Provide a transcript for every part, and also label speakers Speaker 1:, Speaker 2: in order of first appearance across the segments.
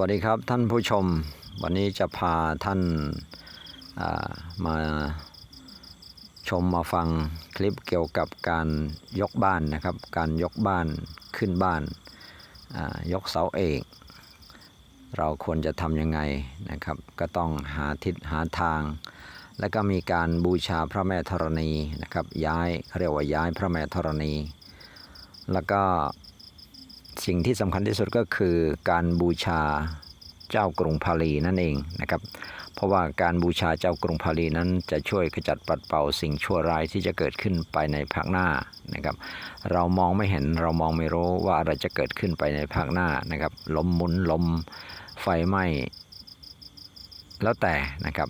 Speaker 1: วัสดีครับท่านผู้ชม วันนี้จะพาท่านามาชมมาฟังคลิปเกี่ยวกับการยกบ้านนะครับ การยกบ้านขึ้นบ้านายกเสาเอกเราควรจะทำยังไงนะครับ ก็ต้องหาทิศหาทาง แล้วก็มีการบูชาพระแม่ธรณีนะครับย้ายเขาเรียกว่าย้ายพระแม่ธรณี แล้วก็ สิ่งที่สำคัญที่สุดก็คือการบูชาเจ้ากรุงพาลีนั่นเองนะครับ เพราะว่าการบูชาเจ้ากรุงพาลีนั้นจะช่วยขจัดปัดเป่าสิ่งชั่วร้ายที่จะเกิดขึ้นไปในภาคหน้านะครับ เรามองไม่เห็นเรามองไม่รู้ว่าอะไรจะเกิดขึ้นไปในภาคหน้านะครับลมหมุนลมไฟไหม้แล้วแต่นะครับ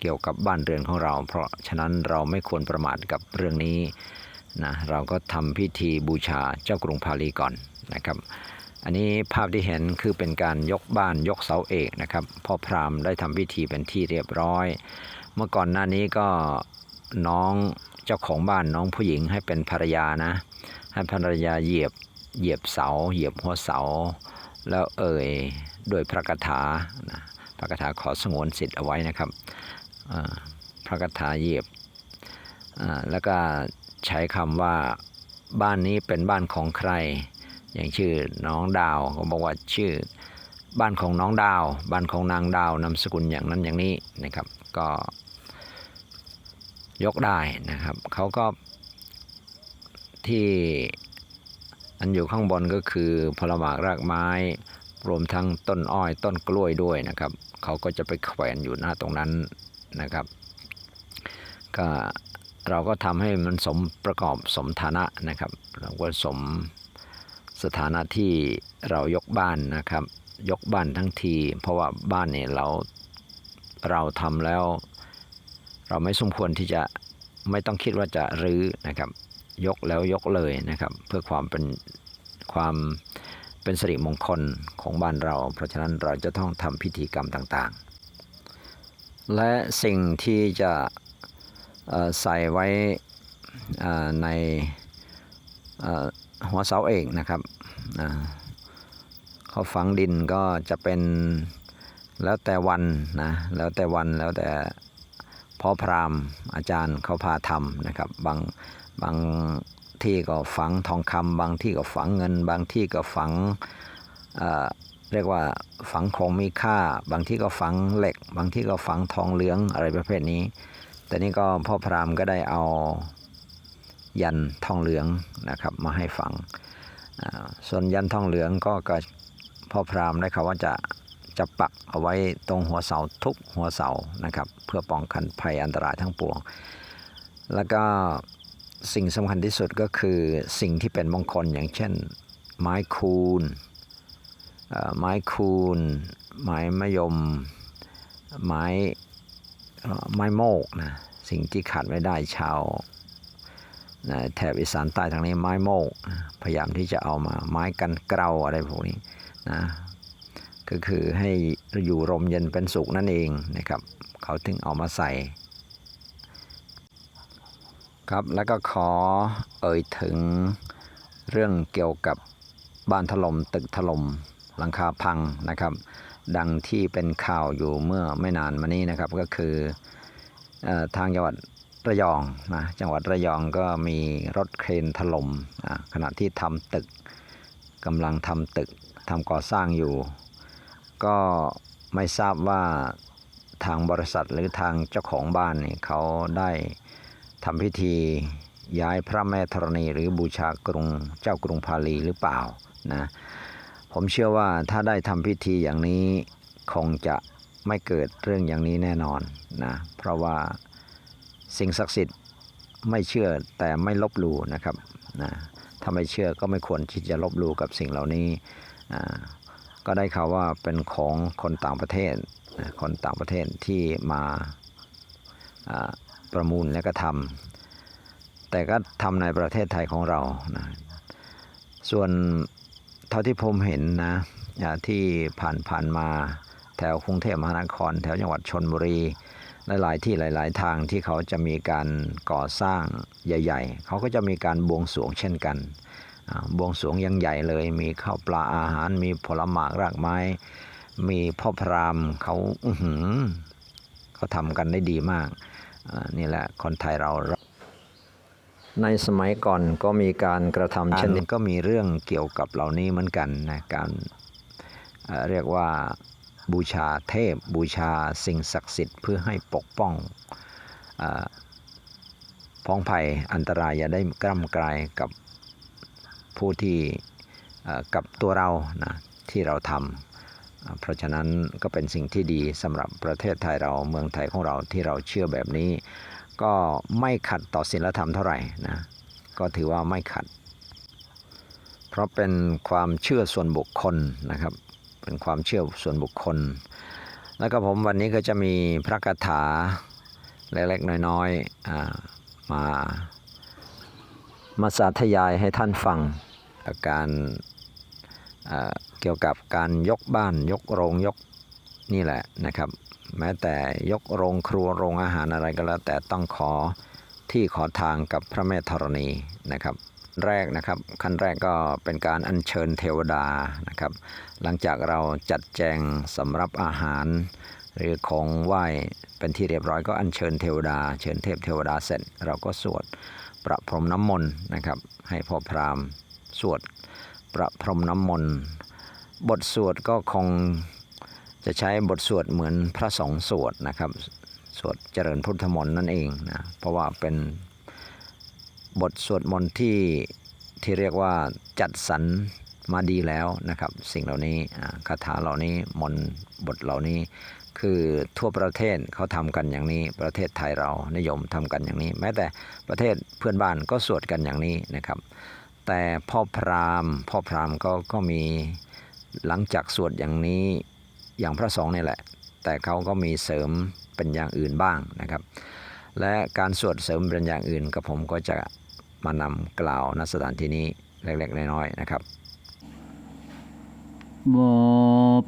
Speaker 1: เกี่ยวกับบ้านเรือนของเรา เพราะฉะนั้นเราไม่ควรประมาทกับเรื่องนี้นะเราก็ทำพิธีบูชาเจ้ากรุงพาลีก่อน นะครับ อันนี้ภาพที่เห็นคือเป็นการยกบ้านยกเสาเอกนะครับพ่อพราหมณ์ได้ทำพิธีเป็นที่เรียบร้อย เมื่อก่อนหน้านี้ก็น้องเจ้าของบ้านน้องผู้หญิงให้เป็นภรรยานะ ให้ภรรยาเหยียบเหยียบเสา เหยียบหัวเสา แล้วเอ่ยด้วยพระคาถานะพระคาถาขอสงวนสิทธิ์เอาไว้นะครับพระคาถาเหยียบแล้วก็ใช้คำว่าบ้านนี้เป็นบ้านของใคร อย่างชื่อน้องดาวก็บอกว่าชื่อ บ้านของน้องดาว บ้านของนางดาวนามสกุลอย่างนั้นอย่างนี้นะครับ ก็ยกได้นะครับเขาก็ที่อันอยู่ข้างบนก็คือผลหมากรากไม้ รวมทั้งต้นอ้อยต้นกล้วยด้วยนะครับเขาก็จะไปแขวนอยู่หน้าตรงนั้นนะครับก็เราก็ทำให้มันสมประกอบสมฐานะนะครับเราก็สม สถานะที่เรายกบ้านนะครับ ยกบ้านทั้งที เพราะว่าบ้านเนี่ยเราเราทำแล้ว เราไม่สมควรที่จะไม่ต้องคิดว่าจะรื้อนะครับ ยกแล้วยกเลยนะครับ เพื่อความเป็นความเป็นสิริมงคลของบ้านเรา เพราะฉะนั้นเราจะต้องทำพิธีกรรมต่างๆ และสิ่งที่จะใส่ไว้ในอ หัวเสาเอกนะครับเขาฝังดินก็จะเป็นแล้วแต่วันนะแล้วแต่วันแล้วแต่พ่อพราหมณ์อาจารย์เขาพาทำนะครับบางบางที่ก็ฝังทองคำบางที่ก็ฝังเงิน บางที่ก็ฝังเเรียกว่าฝังของมีค่า บางที่ก็ฝังเหล็ก บางที่ก็ฝังทองเหลืองอะไรประเภทนี้ แต่นี่ก็พ่อพราหมณ์ก็ได้เอา ยันทองเหลืองนะครับมาให้ฟัง ส่วนยันทองเหลืองก็ก็พ่อพราหมณ์ได้เขาว่าจะจะปักเอาไว้ตรงหัวเสาทุกหัวเสานะครับเพื่อป้องกันภัยอันตรายทั้งปวง แล้วก็สิ่งสำคัญที่สุดก็คือสิ่งที่เป็นมงคลอย่างเช่น ไม้คูนไม้คูนไม้มะยม ไม้ไม้โมกนะสิ่งที่ขาดไม่ได้ชาว แถบอีสานใต้ทางนี้ไม้โมกพยายามที่จะเอามาไม้กันเกลาอะไรพวกนี้นะก็คือให้อยู่ร่มเย็นเป็นสุขนั่นเองนะครับเขาถึงเอามาใส่ครับแล้วก็ขอเอ่ยถึงเรื่องเกี่ยวกับบ้านถล่มตึกถล่มหลังคาพังนะครับ ดังที่เป็นข่าวอยู่เมื่อไม่นานมานี้นะครับ ก็คืออทางจังหวัด ระยองนะจังหวัดระยองก็มีรถเครนถล่มอ่าขณะที่ทำตึกกำลังทำตึกทำก่อสร้างอยู่ ก็ไม่ทราบว่าทางบริษัทหรือทางเจ้าของบ้านนี่เขาได้ทำพิธีย้ายพระแม่ธรณีหรือบูชากรุงเจ้ากรุงพาลีหรือเปล่านะผมเชื่อว่าถ้าได้ทำพิธีอย่างนี้คงจะไม่เกิดเรื่องอย่างนี้แน่นอนนะเพราะว่า สิ่งศักดิ์สิทธิ์ไม่เชื่อแต่ไม่ลบหลู่นะครับนะถ้าไม่เชื่อก็ไม่ควรที่จะลบหลู่กับสิ่งเหล่านี้ก็ได้ข่าวว่าเป็นของคนต่างประเทศคนต่างประเทศที่มาประมูลและก็ทำแต่ก็ทำในประเทศไทยของเรานะส่วนเท่าที่ผมเห็นนะที่ผ่านผ่านมาแถวกรุงเทพมหานคร แถวจังหวัดชนบุรี หลายๆ ที่หลาย ๆ ทางที่เขาจะมีการก่อสร้างใหญ่ ๆ เขาก็จะมีการบวงสรวงเช่นกันอ่าบวงสรวงอยังใหญ่เลย มีข้าวปลาอาหาร มีผลไม้รากไม้ มีพ่อพราหมณ์เขาอื้อหือเขาทำกันได้ดีมากอ่านี่แหละคนไทยเรา ในสมัยก่อนก็มีการกระทำเช่นนี้ก็มีเรื่องเกี่ยวกับเหล่านี้เหมือนกันนะการเอ่อเรียกว่า บูชาเทพบูชาสิ่งศักดิ์สิทธิ์เพื่อให้ปกป้องอพ้องภัยอันตรายอย่าได้กล้ำกลายกับผู้ที่กับตัวเรานะที่เราทำเพราะฉะนั้นก็เป็นสิ่งที่ดีสำหรับประเทศไทยเราเมืองไทยของเราที่เราเชื่อแบบนี้ ก็ไม่ขัดต่อศีลธรรมเท่าไหร่นะก็ถือว่าไม่ขัด เพราะเป็นความเชื่อส่วนบุคคลนะครับ เป็นความเชื่อส่วนบุคคล แล้วก็ผมวันนี้ก็จะมีพระคาถาเล็กๆน้อยๆมามาสาธยายให้ท่านฟังอาการเกี่ยวกับการยกบ้านยกโรงยกนี่แหละนะครับ แม้แต่ยกโรงครัวโรงอาหารอะไรก็แล้วแต่ต้องขอที่ขอทางกับพระแม่ธรณีนะครับ แรกนะครับ ขั้นแรกก็เป็นการอัญเชิญเทวดานะครับ หลังจากเราจัดแจงสำรับอาหาร หรือของไหว้เป็นที่เรียบร้อยก็อัญเชิญเทวดา เชิญเทพเทวดาเสร็จ เราก็สวดประพรมน้ำมนต์นะครับ ให้พ่อพราหมณ์สวดประพรมน้ำมนต์บทสวดก็คงจะใช้บทสวดเหมือนพระสงฆ์สวดนะครับ สวดเจริญพุทธมนต์นั่นเองนะเพราะว่าเป็น บทสวดมนต์ที่ที่เรียกว่าจัดสรรมาดีแล้วนะครับ สิ่งเหล่านี้คาถาเหล่านี้มนต์บทเหล่านี้ คือทั่วประเทศเขาทำกันอย่างนี้ ประเทศไทยเรานิยมทำกันอย่างนี้ แม้แต่ประเทศเพื่อนบ้านก็สวดกันอย่างนี้นะครับ แต่พ่อพราหมณ์พ่อพราหมณ์ก็ก็มีหลังจากสวดอย่างนี้อย่างพระสงฆ์นี่แหละ แต่เขาก็มีเสริมเป็นอย่างอื่นบ้างนะครับ และการสวดเสริมเป็นอย่างอื่นกับผมก็จะ มานำกล่าวณสถานที่นี้เล็กๆน้อยๆนะครับ
Speaker 2: ប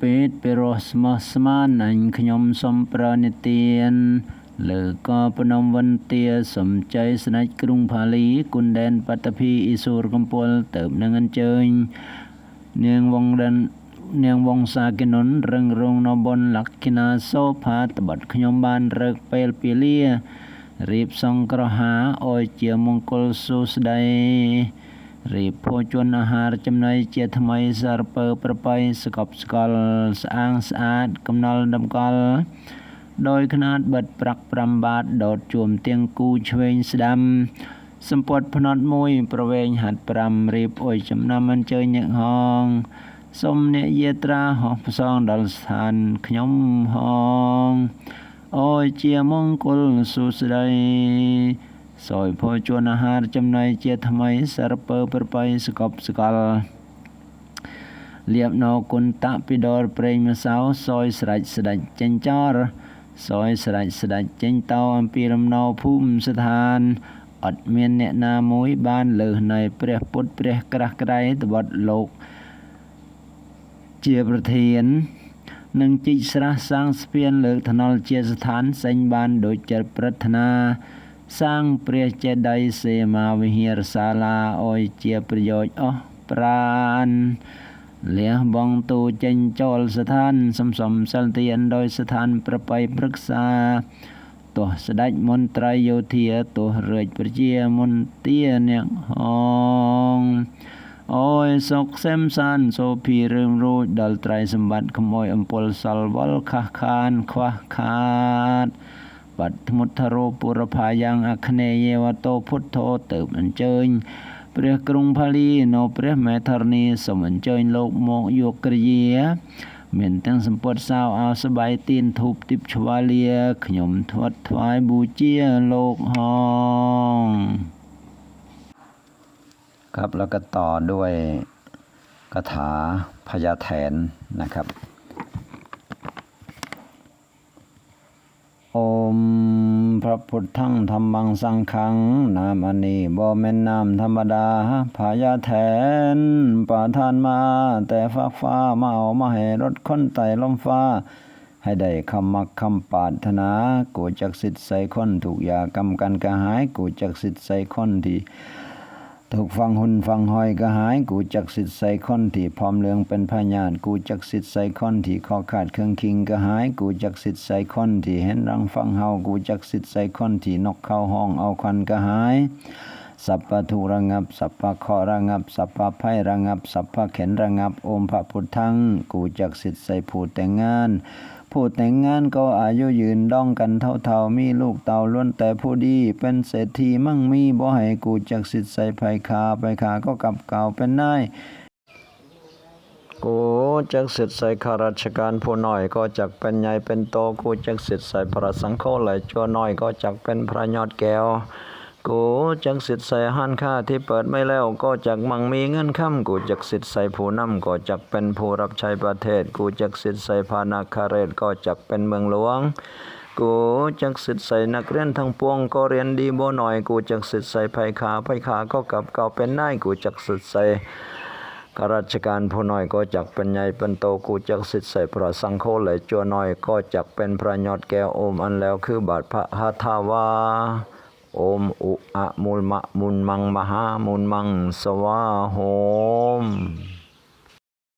Speaker 2: ពេតពីរោះស្មោះស្មានអញខ្ញុំសូមប្រណិទាន លើកពនំវន្តាសំចៃស្ដេចក្រុងផាលី គុណដែនបត្តភីអ៊ីសូរកំពល់ទៅនឹងអញ្ជើញ នាងវងដិននាងវងសាគិនុនរឹងរងនៅបនលក្ខិណាសោផាតបត់ខ្ញុំបានរើកពេលពីលា រៀបសង្ក្រហាឲ្យជាមង្គលសួស្តីរៀបភោជនអាហារចំណីជាថ្មីសារពើប្របីស្កប់ស្កល់ស្អាងស្អាតកំណល់តម្កល់ដោយຂະណាតបិទប្រាក់5បាតដោតជួមទៀងគូឆ្វេងស្ដាំសម្ពត់ភ្នត់មួយប្រវែងហាត់5រៀបអុយចំណាំអញ្ជើញអ្នកហងសុំអ្នកយាត្រាហោះផ្សងដល់ស្ថានខ្ញុំហង អោយជាមង្គលសុស្ដីសោយភោជនអាហារចំណីជាថ្មីសារពើប្របីស្កប់ស្កល់លៀបណោគុណតពិដរប្រេងម្សៅសោយស្រេចស្ដេចចេញចរសោយស្រេចស្ដេចចេញតោអំពីរំណោភូមិស្ថានអត់មានអ្នកណាមួយបានលើសនៃព្រះពុទ្ធព្រះក្រាស់ក្រៃត្បិតលោកជាប្រធាន នឹងជីកស្រះសាងស្ពានលើកថ្នល់ជាស្ថានសេញបានដូចចិត្តប្រាថ្នាសាងព្រះចេតិយសេមាវិហារសាលាអោយជាប្រយោជន៍អស់ប្រានលះបងទូចេញចូលស្ថានសំសំសិលទានដោយស្ថានប្របីព្រឹក្សាទោះស្ដេចមន្ត្រីយោធាទោះរាជប្រជាមន្ទាអ្នកហង អូយសុកសេមសានសូភីរឿងរួចដល់ត្រៃសម្បត្តិខ្មោយអំពលសល់វល់ខះខានខ្វះខាតបត្តមុទ្ធរោពុរផាយ៉ាងអគ្នេយវតោពុទ្ធោទៅអញ្ជើញព្រះក្រុងផាលីនៅព្រះមេធរណីសូមអញ្ជើញលោកមកយកគ្រា មានទាំងសម្ពត់សាវអោសបាយទៀនធូបទីបឆ្វាលាខ្ញុំធ្វាត់ថ្វាយបូជាលោកហង
Speaker 1: ครับแล้วก็ต่อด้วยคาถาพญาแถนนะครับ โอมพระพุทธังธรรมังสังฆังนามอันนี้บ่แม่นนามธรรมดาพญาแถนประทานมาแต่ฟากฟ้ามาเอามาให้รถค้นไต่ลมฟ้า ให้ได้คำมักคำปารถนา กูจักสิทธิ์ใส่คนถูกยากรรมกันกระหาย กูจักสิทธิ์ใส่คนที่
Speaker 2: ถูกฟังหุนฟังหอยก็หาย กูจักสิทธิ์ใส่คนที่พร้อมเลืองเป็นพญานกูจักสิทธิ์ใส่คนที่คอขาดเครื่องคิงก็หาย กูจักสิทธิ์ใส่คนที่เห็นรังฟังเฮากูจักสิทธิ์ใส่คนที่นกเข้าห้องเอาควันก็หายสัพพะทุระงับ สัพพะเคระห์ระงับ สัพพะภัยระงับ สัพพะเข็นระงับ โอมพระพุทธัง กูจักสิทธิ์ใส่ผู้แต่งงาน ผู้แต่งงานก็อายุยืนด้องกันเท่าๆ มีลูกเต่าล้วนแต่ผู้ดี เป็นเศรษฐีมั่งมีบ่ให้กูจักสิทธิ์ใส่ไผขาไปขาก็กลับเก่าเป็นนาย
Speaker 1: กูจักสิทธิ์ใส่ข้าราชการผู้น้อยก็จักเป็นใหญ่เป็นโตกูจักสิทธิ์ใส่พระสังโฆไหลจัวน้อยก็จักเป็นพระยอดแก้ว กูจักสิทธิ์ใส่ห้านค้าที่เปิดไม่แล้ว ก็จักมั่งมีเงินค่ำกูจักสิทธิ์ใส่ผู้นำก็จักเป็นผู้รับใช้ประเทศ กูจักสิทธิ์ใส่พานาคาเรศก็จักเป็นเมืองหลวงกูจักสิทธิ์ใส่นักเรียนทั้งปวงก็เรียนดีบ่หน่อย กูจักสิทธิ์ใส่ไผขาไผขาก็กลับเก่าเป็นนายกูจักสิทธิ์ใส่ข้าราชการผู้น้อยก็จักเป็นใหญ่เป็นโตกูจักสิทธิ์ใส่พระสังโฆไหลจัวน้อยก็จักเป็นพระยอดแก้วอมอันแล้วคือบาทพระหาทาวา โอมอุอะมุลมะมุนมังมหามุนมังสวาโฮม